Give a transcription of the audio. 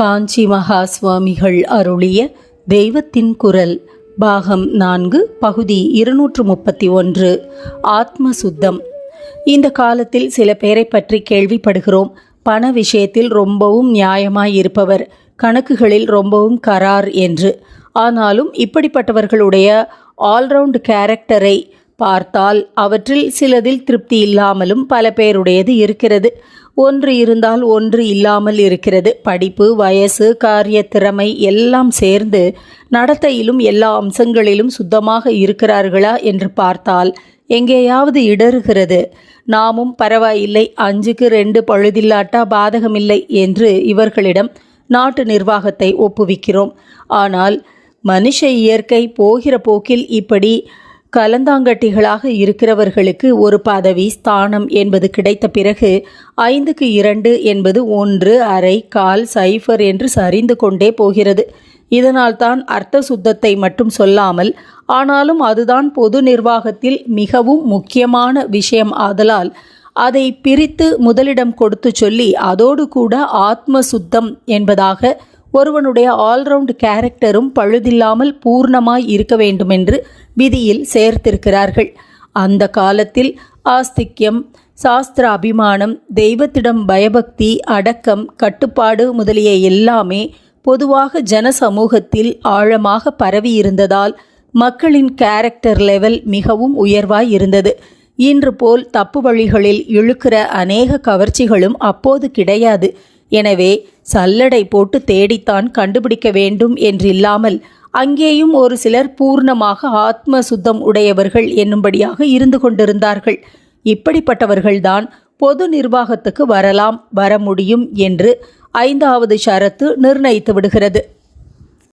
காஞ்சி மகா சுவாமிகள் அருளிய தெய்வத்தின் குரல் பாகம் நான்கு பகுதி இருநூற்று முப்பத்தி ஒன்று ஆத்ம சுத்தம் இந்த காலத்தில் சில பேரை பற்றி கேள்விப்படுகிறோம். பண விஷயத்தில் ரொம்பவும் நியாயமாய் இருப்பவர் கணக்குகளில் ரொம்பவும் கரார் என்று. ஆனாலும் இப்படிப்பட்டவர்களுடைய ஆல்ரவுண்ட் கேரக்டரை பார்த்தால் அவற்றில் சிலதில் திருப்தி இல்லாமலும் பல பேருடையது இருக்கிறது. ஒன்று இருந்தால் ஒன்று இல்லாமல் இருக்கிறது. படிப்பு வயசு காரிய திறமை எல்லாம் சேர்ந்து நடத்தையிலும் எல்லா அம்சங்களிலும் சுத்தமாக இருக்கிறார்களா என்று பார்த்தால் எங்கேயாவது இடறுகிறது. நாமும் பரவாயில்லை அஞ்சுக்கு ரெண்டு பழுதில்லாட்டா பாதகமில்லை என்று இவர்களிடம் நாட்டு நிர்வாகத்தை ஒப்புவிக்கிறோம். ஆனால் மனுஷ இயற்கை போகிற போக்கில் இப்படி கலந்தாங்கட்டிகளாக இருக்கிறவர்களுக்கு ஒரு பதவி ஸ்தானம் என்பது கிடைத்த பிறகு ஐந்துக்கு இரண்டு என்பது ஒன்று அரை கால் சைஃபர் என்று சரிந்து கொண்டே போகிறது. இதனால்தான் அர்த்த சுத்தத்தை மட்டும் சொல்லாமல் ஆனாலும் அதுதான் பொது நிர்வாகத்தில் மிகவும் முக்கியமான விஷயம் ஆதலால் அதை பிரித்து முதலிடம் கொடுத்து சொல்லி அதோடு கூட ஆத்ம சுத்தம் என்பதாக ஒருவனுடைய ஆல்ரவுண்ட் கேரக்டரும் பழுதில்லாமல் பூர்ணமாய் இருக்க வேண்டுமென்று விதியில் சேர்த்திருக்கிறார்கள். அந்த காலத்தில் ஆஸ்திக்யம் சாஸ்திர அபிமானம் தெய்வத்திடம் பயபக்தி அடக்கம் கட்டுப்பாடு முதலிய எல்லாமே பொதுவாக ஜன சமூகத்தில் ஆழமாக பரவி இருந்ததால் மக்களின் கேரக்டர் லெவல் மிகவும் உயர்வாய் இருந்தது. இன்று போல் தப்பு வழிகளில் இழுக்கிற அநேக கவர்ச்சிகளும் அப்போது கிடையாது. எனவே சல்லடை போட்டு தேடித்தான் கண்டுபிடிக்க வேண்டும் என்றில்லாமல் அங்கேயும் ஒரு சிலர் பூர்ணமாக ஆத்ம சுத்தம் உடையவர்கள் என்னும்படியாக இருந்து கொண்டிருந்தார்கள். இப்படிப்பட்டவர்கள்தான் பொது நிர்வாகத்துக்கு வரலாம் வர முடியும் என்று ஐந்தாவது ஷரத்து நிர்ணயித்து விடுகிறது.